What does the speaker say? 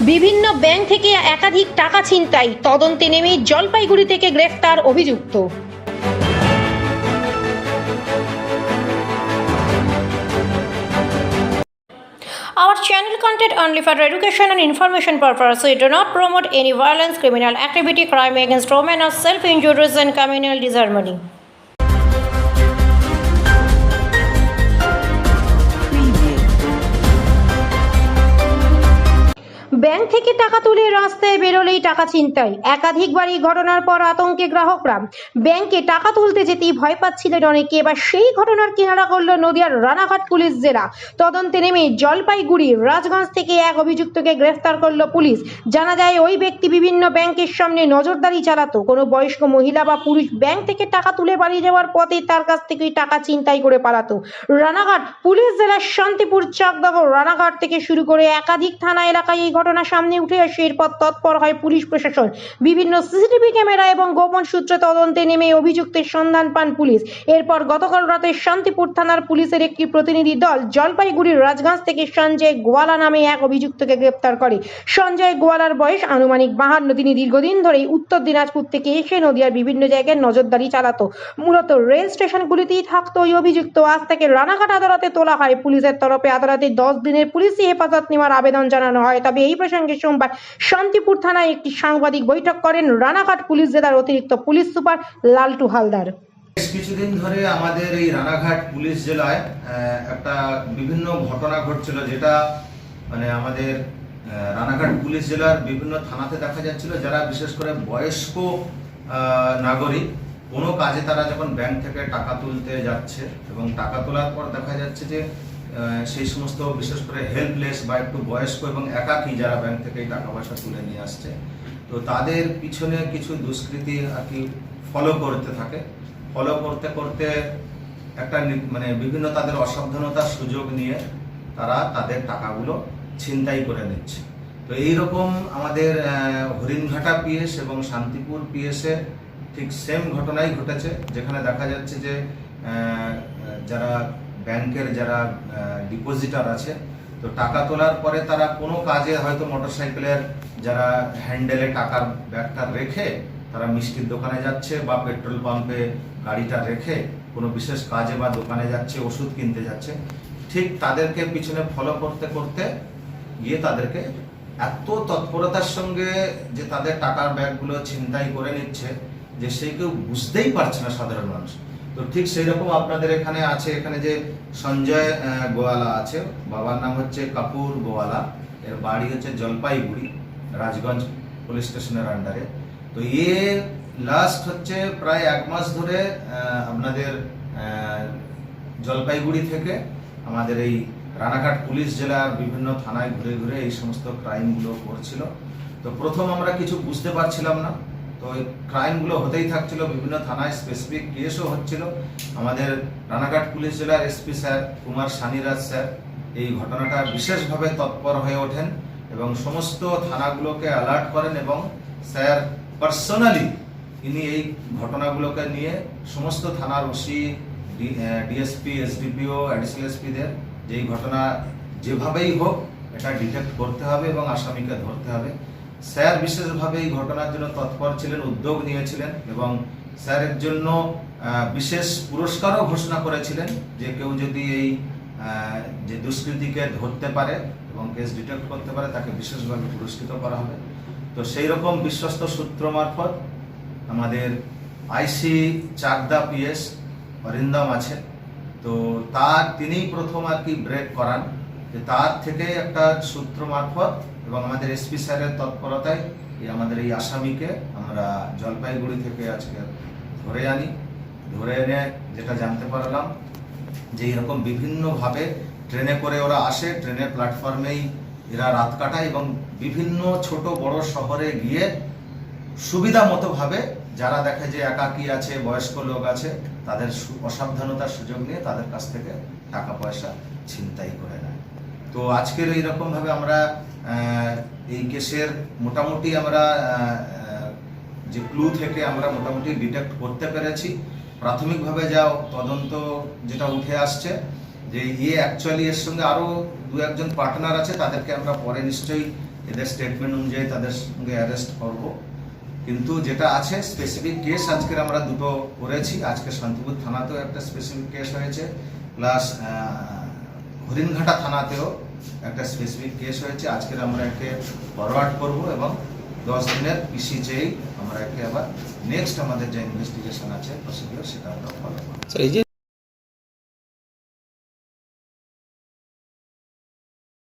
বিভিন্ন ব্যাংক থেকে একাধিক টাকা ছিনতাই তদন্তে নেমে জলপাইগুড়ি থেকে গ্রেফতার অভিযুক্ত Our channel content only for education and information purpose. We do not promote any violence, criminal activity, crime against women, or self-injuries and communal disharmony. Bank থেকে টাকা তুলে রাস্তায় বেরোলেই টাকা ছিনতাই। একাধিকবার এই ঘটনার পর আতঙ্কে গ্রাহকরা ব্যাংকে টাকা তুলতে যেতেই ভয় পাচ্ছিলেন অনেকে। এবার সেই ঘটনার কিনারা করল নদিয়ার রানাঘাট পুলিশ জেলা। তদন্তে নেমে জলপাইগুড়ি রাজগঞ্জ থেকে এক অভিযুক্তকে গ্রেফতার করল পুলিশ। জানা যায়, ওই ব্যক্তি বিভিন্ন ব্যাংকের সামনে নজরদারি চালাতো। কোনো বয়স্ক মহিলা বা পুরুষ ব্যাংক থেকে টাকা তুলে বাড়ি যাওয়ার পথে তার কাছ থেকেই টাকা ছিনতাই করে পালাতো। রানাঘাট পুলিশ জেলার শান্তিপুর চাকদহ রানাঘাট থেকে শুরু করে একাধিক থানা এলাকায় এই ঘটনা সামনে উঠে আসে। এরপর তৎপর হয় পুলিশ প্রশাসন। বিভিন্ন সিসিটিভি ক্যামেরা এবং গোপন সূত্রে তদন্তে নেমে অভিযুক্তের সন্ধান পান পুলিশ। এরপর গতকাল রাতে শান্তিপুর থানার পুলিশের একটি প্রতিনিধি দল জলপাইগুড়ির রাজগঞ্জ থেকে সঞ্জয় গোয়ালা নামে এক অভিযুক্তকে গ্রেপ্তার করে। সঞ্জয় গোয়ালার বয়স আনুমানিক বাহান্ন। তিনি দীর্ঘদিন ধরেই উত্তর দিনাজপুর থেকে এসে নদিয়ার বিভিন্ন জায়গায় নজরদারি চালাতো। মূলত রেল স্টেশনগুলিতেই থাকতো ওই অভিযুক্ত। আজ তাকে রানাঘাট আদালতে তোলা হয়। পুলিশের তরফে আদালতে দশ দিনের পুলিশি হেফাজত নেওয়ার আবেদন জানানো হয়। তবে এই প্রসঙ্গে সোমবার শান্তিপুর থানায় একটি সাংবাদিক বৈঠক করেন রানাঘাট পুলিশ জেলার অতিরিক্ত পুলিশ সুপার লালটু হালদার। বেশ কিছুদিন ধরে আমাদের এই রানাঘাট পুলিশ জেলায় একটা বিভিন্ন ঘটনা ঘটছিল যেটা মানে আমাদের রানাঘাট পুলিশ জেলার বিভিন্ন থানাতে দেখা যাচ্ছিল যারা বিশেষ করে বয়স্ক নাগরিক, কোনো কাজে তারা যখন ব্যাংক থেকে টাকা তুলতে যাচ্ছে এবং টাকা তোলার পর দেখা যাচ্ছে যে সেই সমস্ত, বিশেষ করে হেল্পলেস বা একটু বয়স্ক এবং একাকী যারা ব্যাংক থেকে টাকা পয়সা তুলে নিয়ে আসছে, তো তাদের পিছনে কিছু দুষ্কৃতি আর কি ফলো করতে থাকে। ফলো করতে করতে একটা মানে বিভিন্ন তাদের অসাবধানতার সুযোগ নিয়ে তারা তাদের টাকাগুলো ছিনতাই করে নিচ্ছে। তো এইরকম আমাদের হরিণঘাটা পিএস এবং শান্তিপুর পিএসে ঠিক সেম ঘটনাই ঘটেছে, যেখানে দেখা যাচ্ছে যে যারা ব্যাংকের যারা ডিপোজিটার আছে, তো টাকা তোলার পরে তারা কোনো কাজে হয়তো মোটরসাইকেলের যারা হ্যান্ডেলে টাকার ব্যাগটা রেখে তারা মিষ্টির দোকানে যাচ্ছে বা পেট্রোল পাম্পে গাড়িটা রেখে কোনো বিশেষ কাজে বা দোকানে যাচ্ছে, ওষুধ কিনতে যাচ্ছে, ঠিক তাদেরকে পিছনে ফলো করতে করতে গিয়ে তাদেরকে এত তৎপরতার সঙ্গে যে তাদের টাকার ব্যাগগুলো ছিনতাই করে নিচ্ছে যে সে কেউ বুঝতেই পারছে না সাধারণ মানুষ। তো ঠিক সেই রকম আপনাদের এখানে আছে, এখানে যে সঞ্জয় গোয়ালা আছে, বাবার নাম হচ্ছে কাপুর গোয়ালা, এর বাড়ি হচ্ছে জলপাইগুড়ি, রাজগঞ্জ পুলিশ স্টেশনের আন্ডারে তো এ লাস্ট হচ্ছে প্রায় এক মাস ধরে আপনাদের জলপাইগুড়ি থেকে আমাদের এই রানাঘাট পুলিশ জেলার বিভিন্ন থানায় ঘুরে ঘুরে এই সমস্ত ক্রাইমগুলো করছিল। তো প্রথম আমরা কিছু বুঝতে পারছিলাম না। তো এই ক্রাইমগুলো হতেই থাকছিল, বিভিন্ন থানায় স্পেসিফিক কেসও হচ্ছিল। আমাদের রানাঘাট পুলিশ জেলার SP sir Kumar Saniraj sir এই ঘটনাটা বিশেষভাবে তৎপর হয়ে ওঠেন এবং সমস্ত থানাগুলোকে অ্যালার্ট করেন এবং স্যার পার্সোনালি ইনি এই ঘটনাগুলোকে নিয়ে সমস্ত থানার ওসি ডিএসপি এসডিপিও অ্যাডিশনাল এসপিদের যে এই ঘটনা যেভাবেই হোক এটা ডিটেক্ট করতে হবে এবং আসামিকে ধরতে হবে। স্যার বিশেষভাবে এই ঘটনার জন্য তৎপর ছিলেন, উদ্যোগ নিয়েছিলেন এবং স্যারের জন্য বিশেষ পুরস্কারও ঘোষণা করেছিলেন যে কেউ যদি এই যে দুষ্কৃতীকে ধরতে পারে এবং কেস ডিটেক্ট করতে পারে, তাকে বিশেষভাবে পুরস্কৃত করা হবে। তো সেই রকম বিশ্বস্ত সূত্র মারফত আমাদের আইসি চাকদা পিএস অরিন্দম আছে তো তার তিনিই প্রথম আর কি ব্রেক করান। যে তার থেকে একটা সূত্র মারফত এবং আমাদের এসপি স্যারের তৎপরতায় এই আমাদের এই আসামিকে আমরা জলপাইগুড়ি থেকে আজকে ধরে আনি। ধরে এনে যেটা জানতে পারলাম যে এরকম বিভিন্নভাবে ট্রেনে করে ওরা আসে, ট্রেনের প্ল্যাটফর্মেই এরা রাত কাটায় এবং বিভিন্ন ছোট বড় শহরে গিয়ে সুবিধা মতো ভাবে যারা দেখে যে একাকী আছে, বয়স্ক লোক আছে, তাদের অসাবধানতার সুযোগ নিয়ে তাদের কাছ থেকে টাকা পয়সা ছিনতাই করে নেয়। তো আজকের এইরকম ভাবে আমরা এই কেসের মোটামুটি আমরা যে ক্লু থেকে আমরা মোটামুটি ডিটেক্ট করতে পেরেছি। প্রাথমিকভাবে যা তদন্ত যেটা উঠে আসছে, যে ইয়ে অ্যাকচুয়ালি এর সঙ্গে আরও দু একজন পার্টনার আছে, তাদেরকে আমরা পরে নিশ্চয়ই এদের স্টেটমেন্ট অনুযায়ী তাদের সঙ্গে অ্যারেস্ট করব। কিন্তু যেটা আছে স্পেসিফিক কেস আজকের আমরা দুটো করেছি। আজকে শান্তিপুর থানাতেও একটা স্পেসিফিক কেস হয়েছে। প্লাস হরিণঘাটা থানাতেও একটা স্পেসিফিক কেস হয়েছে। আজকের আমরা একে ফরওয়ার্ড করব এবং দশ দিনের পিসি চেয়েই আমরা একে আবার নেক্সট আমাদের যে ইনভেস্টিগেশন আছে প্রসিডিওর সেটা আমরা ফলো করব।